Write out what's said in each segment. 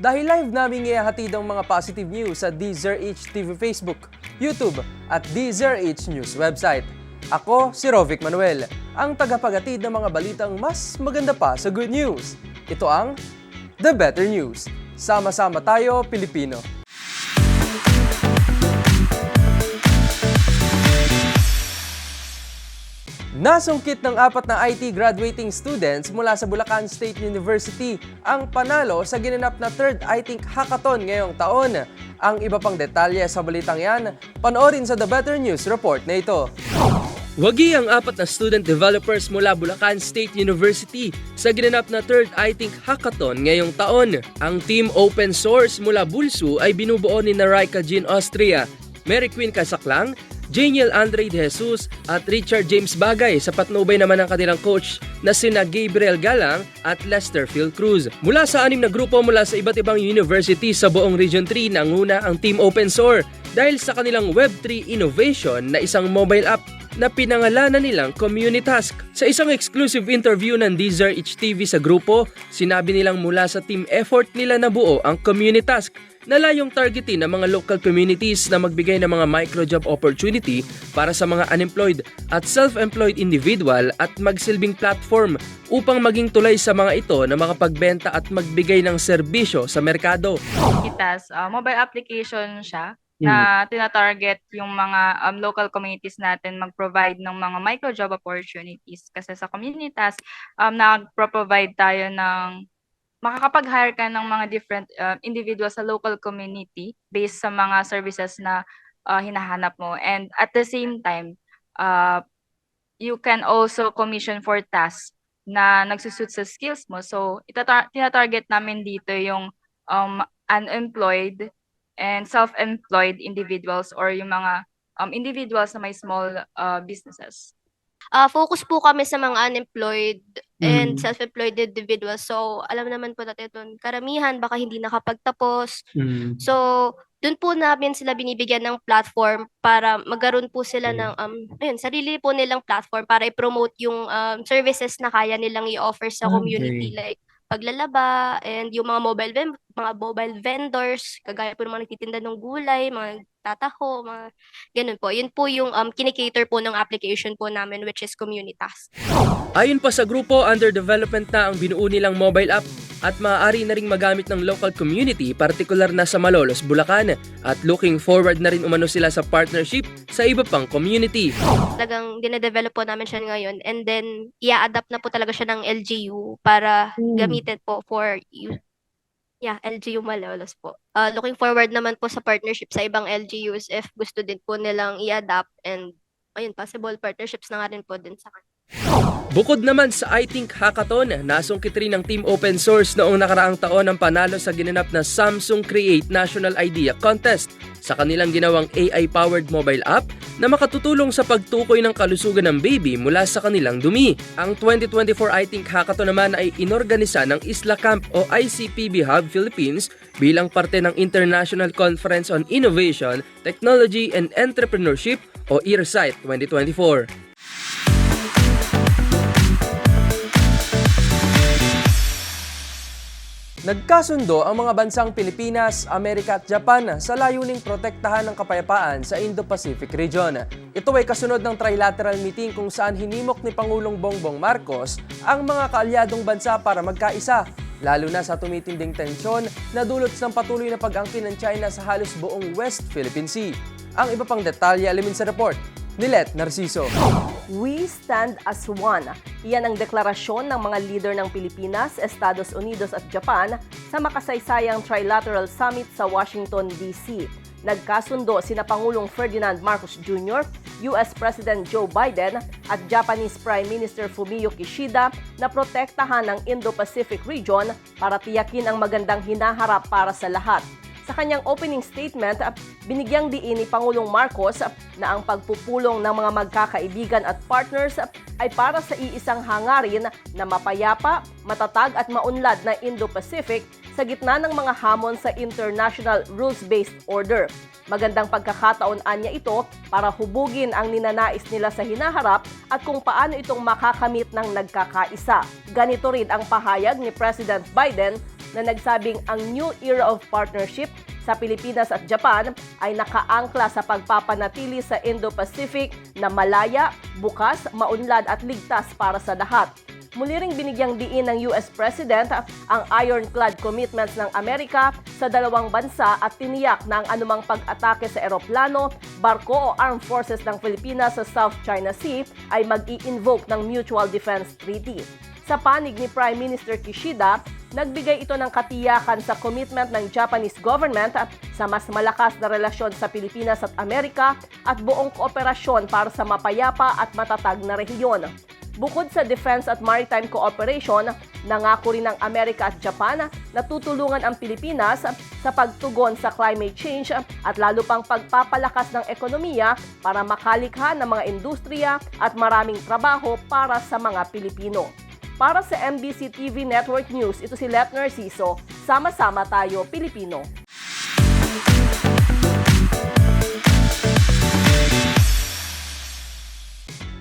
Dahil live namin ihahatid ang mga positive news sa DZRH TV Facebook, YouTube at DZRH News website. Ako si Rovic Manuel, ang tagapagatid ng mga balitang mas maganda pa sa good news. Ito ang The Better News. Sama-sama tayo, Pilipino. Nasungkit ng apat na IT graduating students mula sa Bulacan State University ang panalo sa ginanap na third iThink Hackathon ngayong taon. Ang iba pang detalye sa balitang yan, panoorin sa The Better News report na ito. Wagi ang apat na student developers mula Bulacan State University sa ginanap na third iThink Hackathon ngayong taon. Ang team open source mula Bulsu ay binubuo ni Naraika Jean Austria, Mary Queen Casaclang, Janiel Andre De Jesus at Richard James Bagay sa patnubay naman ng kanilang coach na sina Gabriel Galang at Lester Phil Cruz. Mula sa anim na grupo mula sa iba't ibang university sa buong Region 3 nanguna ang Team Open Source dahil sa kanilang Web3 innovation na isang mobile app na pinangalanan nilang Communitask. Sa isang exclusive interview ng Deezer HTV sa grupo, sinabi nilang mula sa team effort nila nabuo ang Communitask na layong targetin ng mga local communities na magbigay ng mga microjob opportunity para sa mga unemployed at self-employed individual at magsilbing platform upang maging tulay sa mga ito na makapagbenta at magbigay ng serbisyo sa merkado. Kitas, ah, mobile application siya na tina-target yung mga um, local communities natin mag-provide ng mga micro-job opportunities. Kasi sa communities, um, nag-provide tayo ng makakapag-hire ka ng mga different uh, individuals sa local community based sa mga services na uh, hinahanap mo. And at the same time, uh, you can also commission for tasks na nagsusuit sa skills mo. So, itatar- tina-target namin dito yung um, unemployed and self-employed individuals or yung mga um, individuals na may small uh, businesses. Ah, focus po kami sa mga unemployed and Mm. self-employed individuals. So, alam naman po natin doon, karamihan baka hindi nakapagtapos. So, doon po namin sila binibigyan ng platform para magkaroon po sila Okay. ng um ayun, sarili po nilang platform para i-promote yung um, services na kaya nilang i-offer sa community like paglalaba and yung mga mobile ven- mga mobile vendors, kagaya po ng mga nagtitinda ng gulay, mga tataho, mga ganun po. Yun po yung um, kinikater po ng application po namin which is Communitas. Ayon pa sa grupo, under development na ang binuo nilang mobile app at maaari na ring magamit ng local community, partikular na sa Malolos, Bulacan. At looking forward na rin umano sila sa partnership sa iba pang community. Talagang dinedevelop po namin siya ngayon and then i-adapt na po talaga siya ng LGU para gamitin po for. Yeah, LGU Malolos po. Uh, looking forward naman po sa partnership sa ibang LGUs if gusto din po nilang i-adapt and ayun, possible partnerships na nga rin po din sa kanila. Bukod naman sa iThink Hackathon, nasungkit rin ng Team Open Source noong nakaraang taon ang panalo sa ginanap na Samsung Create National Idea Contest sa kanilang ginawang AI-powered mobile app na makatutulong sa pagtukoy ng kalusugan ng baby mula sa kanilang dumi. Ang 2024 iThink Hackathon naman ay inorganisa ng Isla Camp o ICPB Hub Philippines bilang parte ng International Conference on Innovation, Technology and Entrepreneurship o IRSITE 2024. Nagkasundo ang mga bansang Pilipinas, Amerika at Japan sa layuning protektahan ng kapayapaan sa Indo-Pacific region. Ito ay kasunod ng trilateral meeting kung saan hinimok ni Pangulong Bongbong Marcos ang mga kaalyadong bansa para magkaisa, lalo na sa tumitinding tensyon na dulot ng patuloy na pag-angkin ng China sa halos buong West Philippine Sea. Ang iba pang detalye alamin sa report Nilet Narciso. We stand as one. Iyan ang deklarasyon ng mga leader ng Pilipinas, Estados Unidos at Japan sa makasaysayang Trilateral Summit sa Washington, D.C. Nagkasundo sina Pangulong Ferdinand Marcos Jr., US President Joe Biden at Japanese Prime Minister Fumio Kishida na protektahan ang Indo-Pacific region para tiyakin ang magandang hinaharap para sa lahat. Sa kanyang opening statement, ah, binigyang diin ni Pangulong Marcos ah, na ang pagpupulong ng mga magkakaibigan at partners ah, ay para sa iisang hangarin na mapayapa, matatag at maunlad na Indo-Pacific sa gitna ng mga hamon sa international rules-based order. Magandang pagkakataon anya ito para hubugin ang ninanais nila sa hinaharap at kung paano itong makakamit ng nagkakaisa. Ganito rin ang pahayag ni President Biden na nagsabing ang new era of partnership sa Pilipinas at Japan ay nakaangkla sa pagpapanatili sa Indo-Pacific na malaya, bukas, maunlad at ligtas para sa lahat. Muli ring binigyang diin ng US President ang ironclad commitments ng Amerika sa dalawang bansa at tiniyak na ang anumang pag-atake sa eroplano, barko o armed forces ng Pilipinas sa South China Sea ay mag-i-invoke ng Mutual Defense Treaty. Sa panig ni Prime Minister Kishida, nagbigay ito ng katiyakan sa commitment ng Japanese government sa mas malakas na relasyon sa Pilipinas at Amerika at buong kooperasyon para sa mapayapa at matatag na rehiyon. Bukod sa defense at maritime cooperation, nangako rin ng Amerika at Japan na tutulungan ang Pilipinas sa pagtugon sa climate change at lalo pang pagpapalakas ng ekonomiya para makalikha ng mga industriya at maraming trabaho para sa mga Pilipino. Para sa MBC TV Network News, ito si Let Narciso. Sama-sama tayo, Pilipino.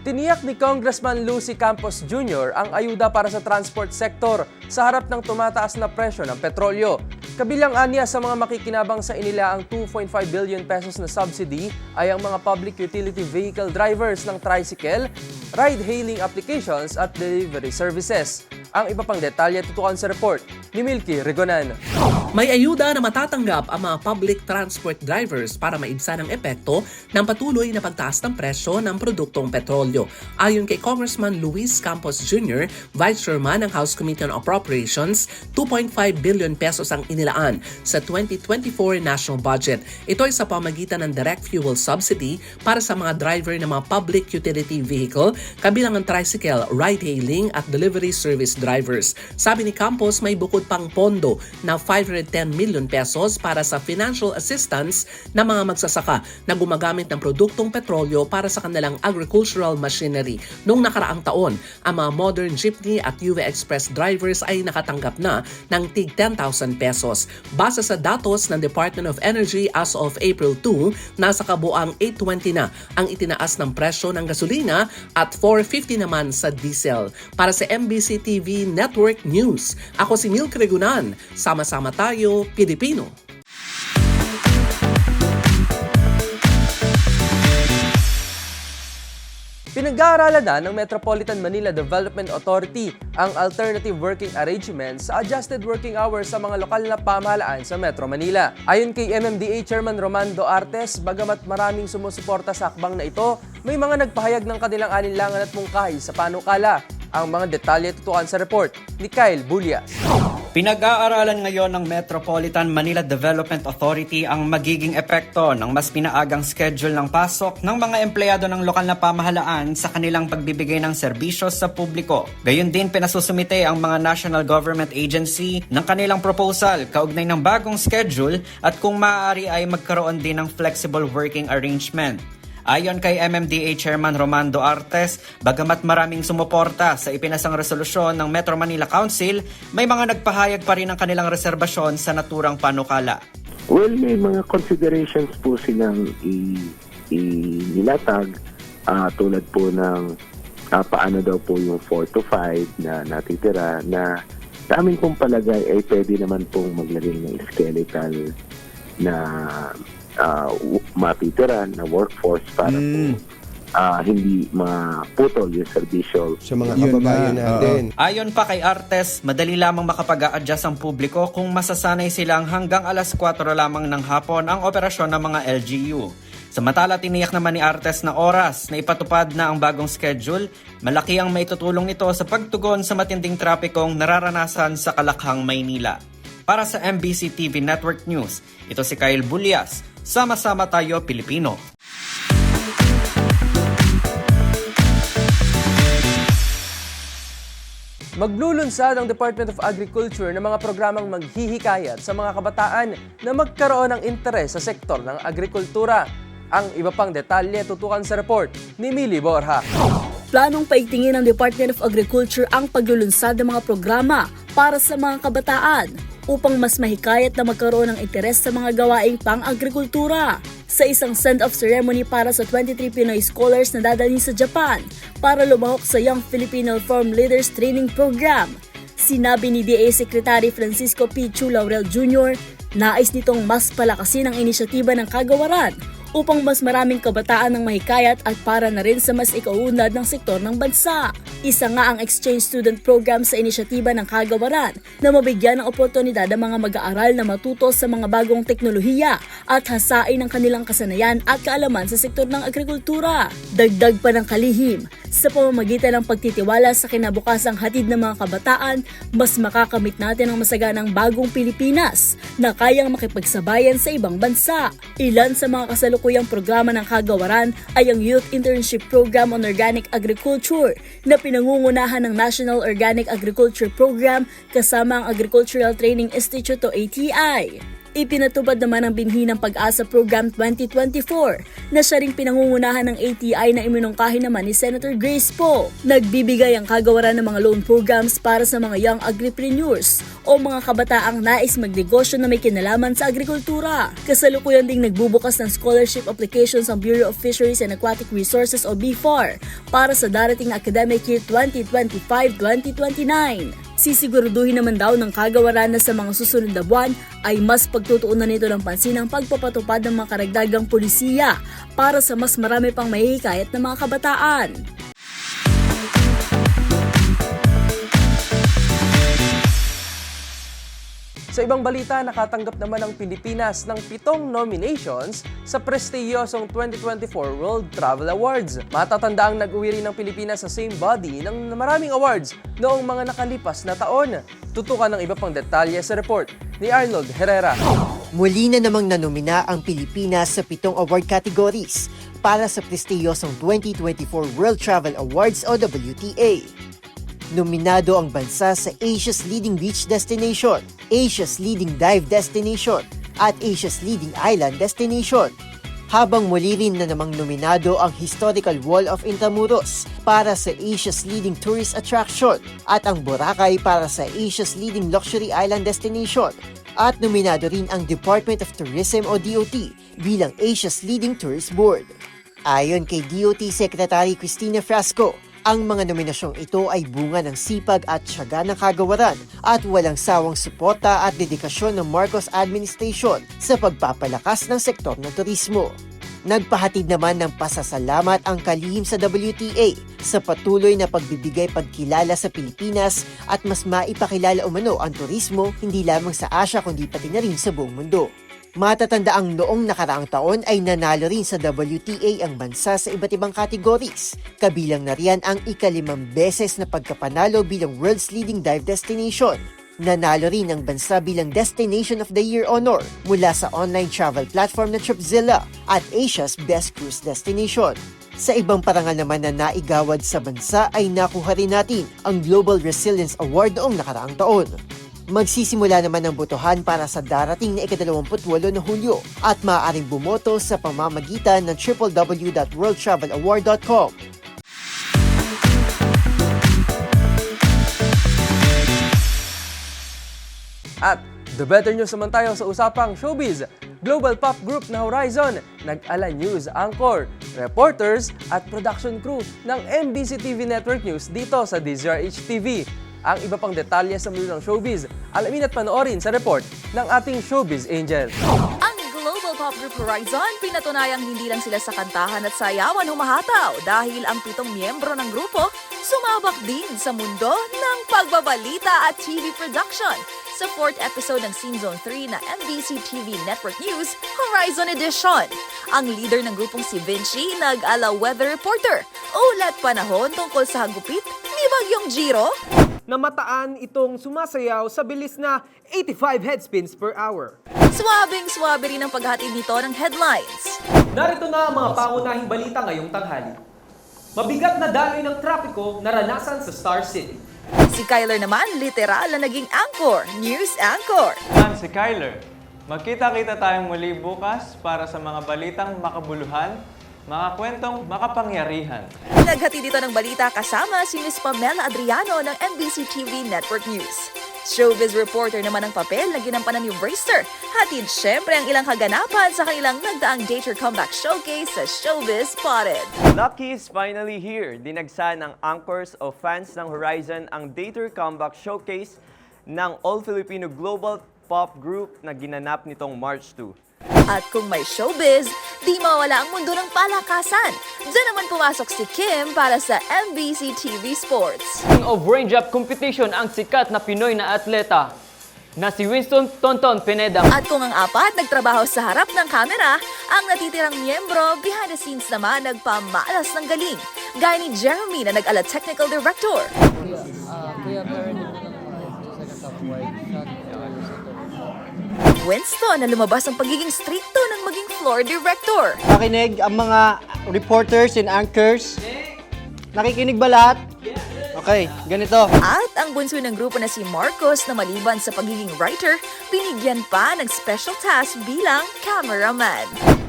Tiniyak ni Congressman Lucy Campos Jr. ang ayuda para sa transport sector sa harap ng tumataas na presyo ng petrolyo. Kabilang anya sa mga makikinabang sa inila ang 2.5 billion pesos na subsidy ay ang mga public utility vehicle drivers ng tricycle, ride-hailing applications at delivery services. Ang iba pang detalye tutukan sa report ni Milky Regonan. May ayuda na matatanggap ang mga public transport drivers para maibsan ang epekto ng patuloy na pagtaas ng presyo ng produktong petrolyo. Ayon kay Congressman Luis Campos Jr., Vice Chairman ng House Committee on Appropriations, 2.5 billion pesos ang inilaan sa 2024 national budget. Ito ay sa pamagitan ng direct fuel subsidy para sa mga driver ng mga public utility vehicle, kabilang ang tricycle, ride-hailing at delivery service drivers. Sabi ni Campos, may bukod pang pondo na 510 million pesos para sa financial assistance ng mga magsasaka na gumagamit ng produktong petrolyo para sa kanilang agricultural machinery. Noong nakaraang taon, ang mga modern jeepney at UV Express drivers ay nakatanggap na ng tig 10,000 pesos. Base sa datos ng Department of Energy as of April 2, nasa kabuang 820 na ang itinaas ng presyo ng gasolina at 450 naman sa diesel. Para sa MBC TV Network News, ako si Milk Regunan. Sama-sama tayo, Pilipino. Pinag-aaralan na ng Metropolitan Manila Development Authority ang alternative working arrangements sa adjusted working hours sa mga lokal na pamahalaan sa Metro Manila. Ayon kay MMDA Chairman Romando Artes, bagamat maraming sumusuporta sa akbang na ito, may mga nagpahayag ng kanilang alinlangan at mungkahi sa panukala. Ang mga detalye tutukan sa report ni Kyle Bulias. Pinag-aaralan ngayon ng Metropolitan Manila Development Authority ang magiging epekto ng mas pinaagang schedule ng pasok ng mga empleyado ng lokal na pamahalaan sa kanilang pagbibigay ng serbisyo sa publiko. Gayon din pinasusumite ang mga national government agency ng kanilang proposal kaugnay ng bagong schedule at kung maaari ay magkaroon din ng flexible working arrangement. Ayon kay MMDA Chairman Romando Artes, bagamat maraming sumuporta sa ipinasang resolusyon ng Metro Manila Council, may mga nagpahayag pa rin ng kanilang reserbasyon sa naturang panukala. Well, may mga considerations po silang i- inilatag ah, tulad po ng ah, paano daw po yung 4 to 5 na natitira na sa amin pong palagay ay pwede naman pong maglagay ng skeletal na w- matitira na workforce para po ah, hindi maputol yung serbisyo sa mga kababayan natin. Ayon pa kay Artes, madali lamang makapag adjust ang publiko kung masasanay silang hanggang alas 4 lamang ng hapon ang operasyon ng mga LGU. Samantala, tiniyak naman ni Artes na oras na ipatupad na ang bagong schedule, malaki ang maitutulong nito sa pagtugon sa matinding trapikong nararanasan sa Kalakhang, Maynila. Para sa MBC TV Network News, ito si Kyle Bulias. Sama-sama tayo, Pilipino. Maglulunsad ang Department of Agriculture ng mga programang maghihikayat sa mga kabataan na magkaroon ng interes sa sektor ng agrikultura. Ang iba pang detalye tutukan sa report ni Mili Borja. Planong paigtingin ng Department of Agriculture ang paglulunsad ng mga programa para sa mga kabataan upang mas mahikayat na magkaroon ng interes sa mga gawaing pang-agrikultura. Sa isang send-off ceremony para sa 23 Pinoy scholars na dadalhin sa Japan para lumahok sa Young Filipino Farm Leaders Training Program. Sinabi ni DA Secretary Francisco P. Chu Laurel Jr. Nais nitong mas palakasin ang inisyatiba ng kagawaran upang mas maraming kabataan ng mahikayat at para na rin sa mas ikaunlad ng sektor ng bansa. Isa nga ang exchange student program sa inisyatiba ng kagawaran na mabigyan ng oportunidad ang mga mag-aaral na matuto sa mga bagong teknolohiya at hasain ang kanilang kasanayan at kaalaman sa sektor ng agrikultura. Dagdag pa ng kalihim, sa pamamagitan ng pagtitiwala sa kinabukasang hatid ng mga kabataan, mas makakamit natin ang masaganang bagong Pilipinas na kayang makipagsabayan sa ibang bansa. Ilan sa mga kasalukuyang programa ng kagawaran ay ang Youth Internship Program on Organic Agriculture na pinangungunahan ng National Organic Agriculture Program kasama ang Agricultural Training Institute o ATI. Ipinatupad naman ang binhi ng Pag-asa Program 2024 na siya ring pinangungunahan ng ATI na iminungkahi naman ni Senator Grace Poe. Nagbibigay ang kagawaran ng mga loan programs para sa mga young agripreneurs o mga kabataang nais magnegosyo na may kinalaman sa agrikultura. Kasalukuyan ding nagbubukas ng scholarship applications ang Bureau of Fisheries and Aquatic Resources o BFAR para sa darating academic year 2025-2029. Sisiguraduhin naman daw ng kagawaran na sa mga susunod na buwan ay mas pagtutuunan nito ng pansin ang pagpapatupad ng mga karagdagang pulisiya para sa mas marami pang mahihikayat na mga kabataan. Sa ibang balita, nakatanggap naman ang Pilipinas ng pitong nominations sa prestiyosong 2024 World Travel Awards. Matatanda ang nag-uwi rin ng Pilipinas sa same body ng maraming awards noong mga nakalipas na taon. Tutukan ng iba pang detalye sa report ni Arnold Herrera. Muli na namang nanomina ang Pilipinas sa pitong award categories para sa prestiyosong 2024 World Travel Awards o WTA. Nominado ang bansa sa Asia's leading beach destination, Asia's leading dive destination, at Asia's leading island destination. Habang muli rin na namang nominado ang Historical Wall of Intramuros para sa Asia's leading tourist attraction at ang Boracay para sa Asia's leading luxury island destination. At nominado rin ang Department of Tourism o DOT bilang Asia's leading tourist board. Ayon kay DOT Secretary Cristina Frasco, ang mga nominasyong ito ay bunga ng sipag at syaga ng kagawaran at walang sawang suporta at dedikasyon ng Marcos administration sa pagpapalakas ng sektor ng turismo. Nagpahatid naman ng pasasalamat ang kalihim sa WTA sa patuloy na pagbibigay pagkilala sa Pilipinas at mas maipakilala umano ang turismo hindi lamang sa Asia kundi pati na rin sa buong mundo. Matatanda ang noong nakaraang taon ay nanalo rin sa WTA ang bansa sa iba't ibang categories. Kabilang na riyan ang ikalimang beses na pagkapanalo bilang world's leading dive destination. Nanalo rin ang bansa bilang Destination of the Year honor mula sa online travel platform na Tripzilla at Asia's Best Cruise Destination. Sa ibang parangal naman na naigawad sa bansa ay nakuha rin natin ang Global Resilience Award noong nakaraang taon. Magsisimula naman ang botohan para sa darating na ika-28 na Hulyo at maaaring bumoto sa pamamagitan ng www.worldtravelaward.com. At the better news naman tayo sa usapang showbiz. Global pop group na Horizon, nag-ala news anchor, reporters at production crew ng MBC TV Network News dito sa DZRH TV. Ang iba pang detalye sa mundo ng showbiz, alamin at panoorin sa report ng ating showbiz angel. Ang global pop group Horizon, pinatunayang hindi lang sila sa kantahan at sayawan humahataw dahil ang pitong miyembro ng grupo sumabak din sa mundo ng pagbabalita at TV production sa fourth episode ng Scene Zone 3 na MBC TV Network News Horizon Edition. Ang leader ng grupong si Vinci nag-ala weather reporter. Ulat panahon tungkol sa hagupit ni Bagyong Giro. Namataan itong sumasayaw sa bilis na 85 headspins per hour. Swabing swabe rin ang paghatid nito ng headlines. Narito na ang mga pangunahing balita ngayong tanghali. Mabigat na daloy ng trapiko naranasan sa Star City. Si Kyler naman literal na naging anchor, news anchor. Yan si Kyler. Magkita-kita tayong muli bukas para sa mga balitang makabuluhan, mga kwentong makapangyarihan. Naghati dito ng balita kasama si Miss Pamela Adriano ng MBC TV Network News. Showbiz reporter naman ang papel na ginampanan ni Bracer. Hatid syempre ang ilang kaganapan sa kanilang nagdaang Dater Comeback Showcase sa Showbiz Spotted. Lucky is finally here. Dinagsa ng anchors o fans ng Horizon ang Dater Comeback Showcase ng All Filipino Global Pop Group na ginanap nitong March 2. At kung may showbiz, di mawala ang mundo ng palakasan. Diyan naman pumasok si Kim para sa MBC TV Sports. King of Range Up Competition ang sikat na Pinoy na atleta na si Winston Tonton Pineda. At kung ang apat nagtrabaho sa harap ng kamera, ang natitirang miyembro behind the scenes naman nagpamalas ng galing. Gaya ni Jeremy na nag-ala technical director. Winston na lumabas ang pagiging stricto ng maging floor director. Nakinig ang mga reporters and anchors. Nakikinig ba lahat? Okay, ganito. At ang bunso ng grupo na si Marcos na maliban sa pagiging writer, binigyan pa ng special task bilang cameraman.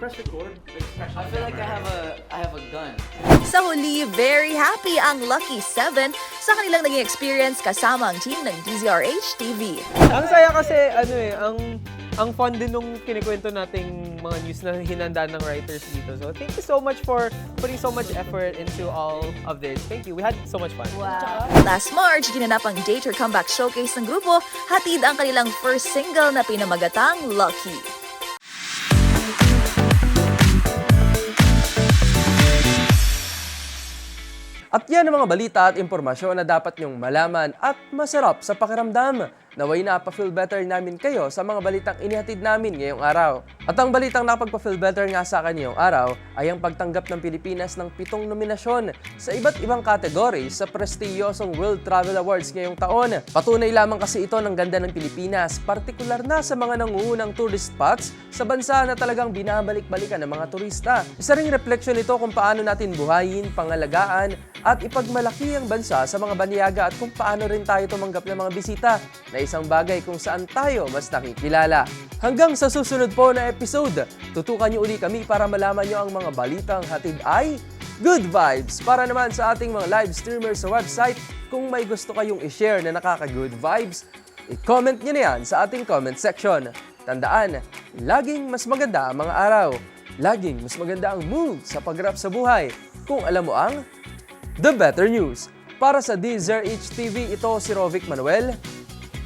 I feel like I have a I have a gun. Sa huli, very happy ang Lucky 7 sa kanilang naging experience kasama ang team ng DZRH TV. Ang saya kasi ano eh, ang ang fun din nung kinikwento nating mga news na hinanda ng writers dito. So thank you so much for putting so much effort into all of this. Thank you. We had so much fun. Last March, ginanap ang Dater Comeback Showcase ng grupo, hatid ang kanilang first single na pinamagatang Lucky. At yan ang mga balita at impormasyon na dapat nyong malaman at masarap sa pakiramdam. Naway na pa-feel better namin kayo sa mga balitang inihatid namin ngayong araw. At ang balitang nakapagpa-feel better nga sa akin ngayong araw ay ang pagtanggap ng Pilipinas ng pitong nominasyon sa iba't ibang kategory sa prestiyosong World Travel Awards ngayong taon. Patunay lamang kasi ito ng ganda ng Pilipinas, partikular na sa mga nangungunang tourist spots sa bansa na talagang binabalik-balikan ng mga turista. Isa ring refleksyon ito kung paano natin buhayin, pangalagaan, at ipagmalaki ang bansa sa mga banyaga at kung paano rin tayo tumanggap ng mga bisita na isang bagay kung saan tayo mas nakikilala. Hanggang sa susunod po na episode, tutukan niyo uli kami para malaman niyo ang mga balitang hatid ay good vibes para naman sa ating mga live streamers sa website. Kung may gusto kayong i-share na nakaka-good vibes, i-comment niyo na yan sa ating comment section. Tandaan, laging mas maganda ang mga araw. Laging mas maganda ang mood sa pagharap sa buhay. Kung alam mo ang The Better News. Para sa DZRH TV, ito si Rovic Manuel.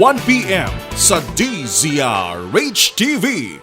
1pm sa DZRH TV.